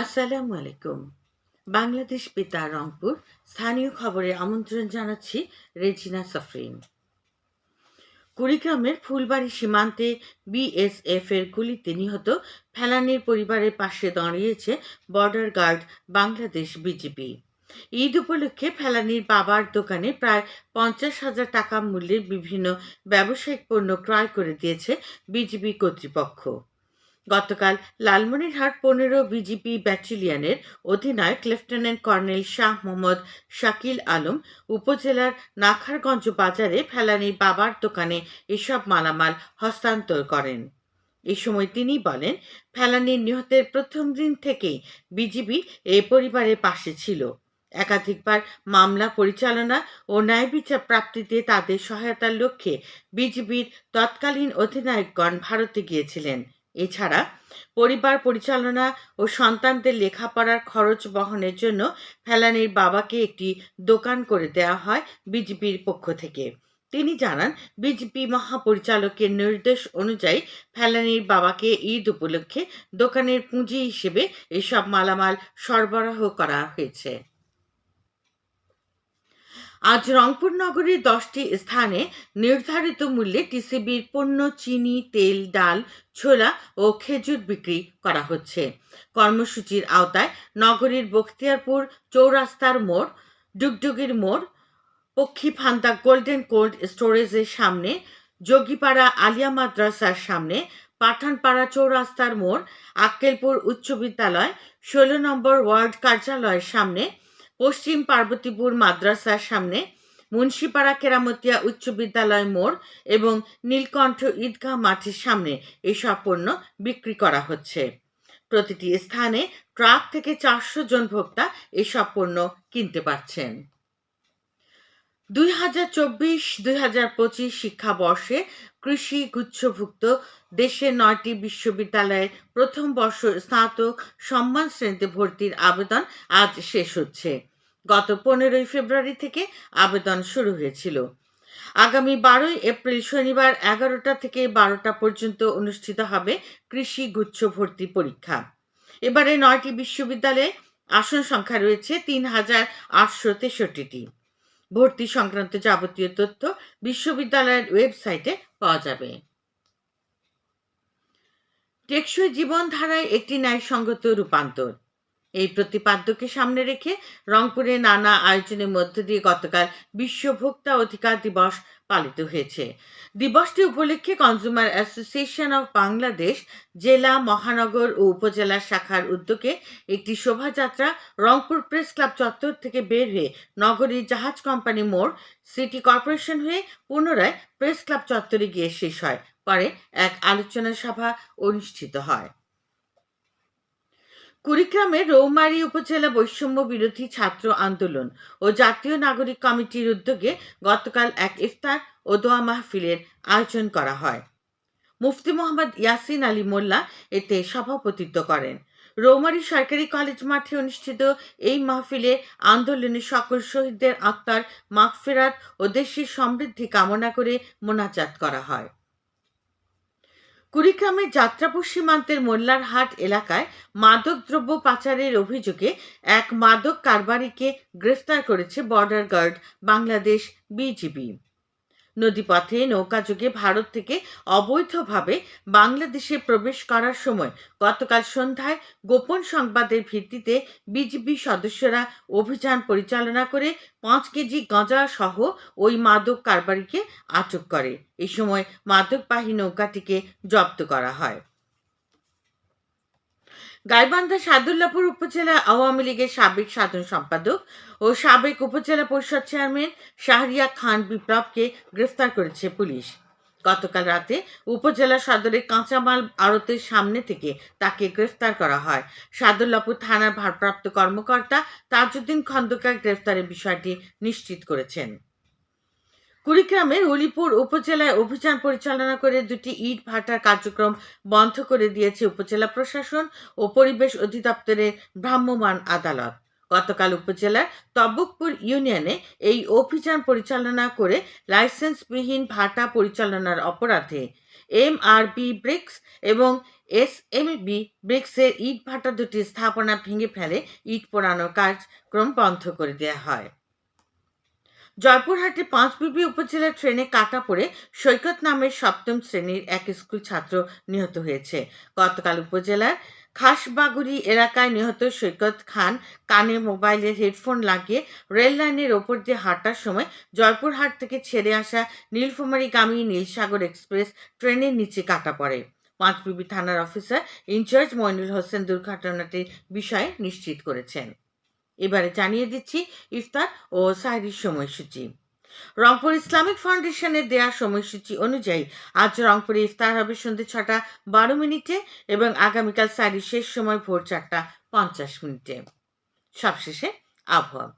আসসালামু আলাইকুম। বাংলাদেশ পিতা রংপুর, স্থানীয় খবরে আমন্ত্রণ জানাচ্ছি রেজিনা সফরিন। কুড়িগ্রামের ফুলবাড়ি সীমান্তে বিএসএফ এর গুলিতে নিহত ফেলানির পরিবারের পাশে দাঁড়িয়েছে border guard Bangladesh BGB. Eid উপলক্ষে ফেলানির বাবার দোকানে প্রায় পঞ্চাশ হাজার টাকা মূল্যের বিভিন্ন ব্যবসায়িক পণ্য ক্রয় করে দিয়েছে বিজিবি কর্তৃপক্ষ। গতকাল লালমনিরহাট পনেরো বিজিপি ব্যাটালিয়নের অধিনায়ক লেফটেন্যান্ট কর্নেল শাহ মোহাম্মদ শাকিল আলম উপজেলার নাখারগঞ্জ বাজারে ফেলানির বাবার দোকানে এসব মালামাল হস্তান্তর করেন। এ সময় তিনি বলেন ফেলানির নিহতের প্রথম দিন থেকেই বিজিবি এই পরিবারের পাশে ছিল। একাধিকবার মামলা পরিচালনা ও ন্যায় বিচার প্রাপ্তিতে তাদের সহায়তার লক্ষ্যে বিজিবির তৎকালীন অধিনায়কগণ ভারতে গিয়েছিলেন। এছাড়া পরিবার পরিচালনা ও সন্তানদের লেখাপড়ার খরচ বহনের জন্য ফেলানির বাবাকে একটি দোকান করে দেওয়া হয় বিজেপির পক্ষ থেকে। তিনি জানান বিজেপি মহাপরিচালকের নির্দেশ অনুযায়ী ফেলানির বাবাকে ঈদ উপলক্ষে দোকানের পুঁজি হিসেবে এসব মালামাল সরবরাহ করা হয়েছে। আজ রংপুর নগরীর দশটি স্থানে নির্ধারিত মূল্যে টিসিবির পণ্য, চিনি, তেল, ডাল, ছোলা ও খেজুর বিক্রি করা হচ্ছে। কর্মসূচির আওতায় নগরীর বখতিয়ারপুর চৌরাস্তার মোড়, ডুগডুগির মোড়, পক্ষী ফান্দা গোল্ডেন কোল্ড স্টোরেজের সামনে, যোগীপাড়া আলিয়া মাদ্রাসার সামনে, পাঠানপাড়া চৌরাস্তার মোড়, আক্কেলপুর উচ্চ বিদ্যালয়, ষোলো নম্বর ওয়ার্ড কার্যালয়ের সামনে পশ্চিম পার্বতীপুর মাদ্রাসার সামনে মুন্সিপাড়া কেরামতিয়া উচ্চ বিদ্যালয় মোড় এবং নীলকণ্ঠ ঈদগাহ মাঠের সামনে এসব পণ্য বিক্রি করা হচ্ছে। প্রতিটি স্থানে ট্রাক থেকে চারশো জন ভোক্তা এসব পণ্য কিনতে পারছেন। দুই হাজার চব্বিশ, দুই হাজার পঁচিশ শিক্ষাবর্ষে কৃষি গুচ্ছভুক্ত দেশের নয়টি বিশ্ববিদ্যালয়ের প্রথম বর্ষ স্নাতক সম্মান শ্রেণীতে ভর্তির আবেদন আজ শেষ হচ্ছে। গত পনেরোই ফেব্রুয়ারি থেকে আবেদন শুরু হয়েছিল। আগামী বারোই এপ্রিল শনিবার এগারোটা থেকে বারোটা পর্যন্ত অনুষ্ঠিত হবে কৃষি গুচ্ছ ভর্তি পরীক্ষা। এবারে নয়টি বিশ্ববিদ্যালয়ে আসন সংখ্যা রয়েছে তিন হাজার আটশো তেষট্টিটি। ভর্তি সংক্রান্ত যাবতীয় তথ্য বিশ্ববিদ্যালয়ের ওয়েবসাইটে পাওয়া যাবে। টেকসই জীবনধারায় একটি ন্যায়সঙ্গত রূপান্তর। এই প্রতিপাদ্যকে সামনে রেখে রংপুরে নানা আয়োজনের মধ্য দিয়ে গতকাল বিশ্ব ভোক্তা অধিকার দিবস পালিত হয়েছে। দিবসটি উপলক্ষে কনজিউমার অ্যাসোসিয়েশন অব বাংলাদেশ জেলা, মহানগর ও উপজেলা শাখার উদ্যোগে একটি শোভাযাত্রা রংপুর প্রেস ক্লাব চত্বর থেকে বের হয়ে নগরীর জাহাজ কোম্পানি মোড়, সিটি কর্পোরেশন হয়ে পুনরায় প্রেস ক্লাব চত্বরে গিয়ে শেষ হয়। পরে এক আলোচনা সভা অনুষ্ঠিত হয়। কুড়িগ্রামের রৌমারী উপজেলা বৈষম্য বিরোধী ছাত্র আন্দোলন ও জাতীয় নাগরিক কমিটির উদ্যোগে গতকাল এক ইফতার ও দোয়া মাহফিলের আয়োজন করা হয়। মুফতি মোহাম্মদ ইয়াসিন আলী মোল্লা এতে সভাপতিত্ব করেন। রৌমারী সরকারি কলেজ মাঠে অনুষ্ঠিত এই মাহফিলে আন্দোলনে সকল শহীদদের আত্মার মাগফেরাত ও দেশের সমৃদ্ধি কামনা করে মোনাজাত করা হয়। কুড়িগ্রামের যাত্রাপুর সীমান্তের মোল্লারহাট এলাকায় মাদকদ্রব্য পাচারের অভিযোগে এক মাদক কারবারিকে গ্রেফতার করেছে বর্ডার গার্ড, বাংলাদেশ বিজিবি। নদীপথে নৌকাযোগে ভারত থেকে অবৈধভাবে বাংলাদেশে প্রবেশ করার সময় গতকাল সন্ধ্যায় গোপন সংবাদের ভিত্তিতে বিজিবি সদস্যরা অভিযান পরিচালনা করে পাঁচ কেজি গাঁজা সহ ওই মাদক কারবারিকে আটক করে। এ সময় মাদকবাহী নৌকাটিকে জব্দ করা হয়। গাইবান্ধা সাদুল্লাপুর উপজেলা আওয়ামী লীগের সাবেক সাধারণ সম্পাদক ও সাবেক উপজেলা পরিষদ চেয়ারম্যান শাহরিয়া খান বিপ্লবকে গ্রেফতার করেছে পুলিশ। গতকাল রাতে উপজেলা সদরের কাঁচামাল আড়তের সামনে থেকে তাকে গ্রেফতার করা হয়। সাদুল্লাপুর থানার ভারপ্রাপ্ত কর্মকর্তা তাজউদ্দিন খন্দকার গ্রেফতারের বিষয়টি নিশ্চিত করেছেন। কুড়িগ্রামের উলিপুর উপজেলায় অভিযান পরিচালনা করে দুটি ইট ভাটার কার্যক্রম বন্ধ করে দিয়েছে উপজেলা প্রশাসন ও পরিবেশ অধিদপ্তরের ভ্রাম্যমাণ আদালত। গতকাল উপজেলার তবকপুর ইউনিয়নে এই অভিযান পরিচালনা করে লাইসেন্সবিহীন ভাটা পরিচালনার অপরাধে এম আর বি ব্রিক্স এবং এস এম বি ব্রিক্সের ইট ভাটা দুটি স্থাপনা ভেঙে ফেলে ইট পোড়ানোর কার্যক্রম বন্ধ করে দেওয়া হয়। জয়পুরহাটে পাঁচবিবি উপজেলার ট্রেনে কাটা পড়ে সৈকত নামের সপ্তম শ্রেণির এক স্কুল ছাত্র নিহত হয়েছে। গতকাল উপজেলার খাসবাগুড়ি এলাকায় নিহত সৈকত খান কানে মোবাইলের হেডফোন লাগিয়ে রেল লাইনের ওপর দিয়ে হাঁটার সময় জয়পুরহাট থেকে ছেড়ে আসা নীলফামারীগামী নীলসাগর এক্সপ্রেস ট্রেনের নিচে কাটা পড়ে। পাঁচবিবি থানার officer in charge Moinul Hossain দুর্ঘটনাটির বিষয়ে নিশ্চিত করেছেন। এবারে জানিয়ে দিচ্ছি ইফতার ও সাহরির সময়সূচি। রংপুর ইসলামিক ফাউন্ডেশনের দেয়া সময়সূচি অনুযায়ী আজ রংপুরে ইফতার হবে সন্ধ্যে ছটা বারো মিনিটে এবং আগামীকাল সাহরির শেষ সময় ভোর চারটা পঞ্চাশ মিনিটে। সবশেষে আবহাওয়া।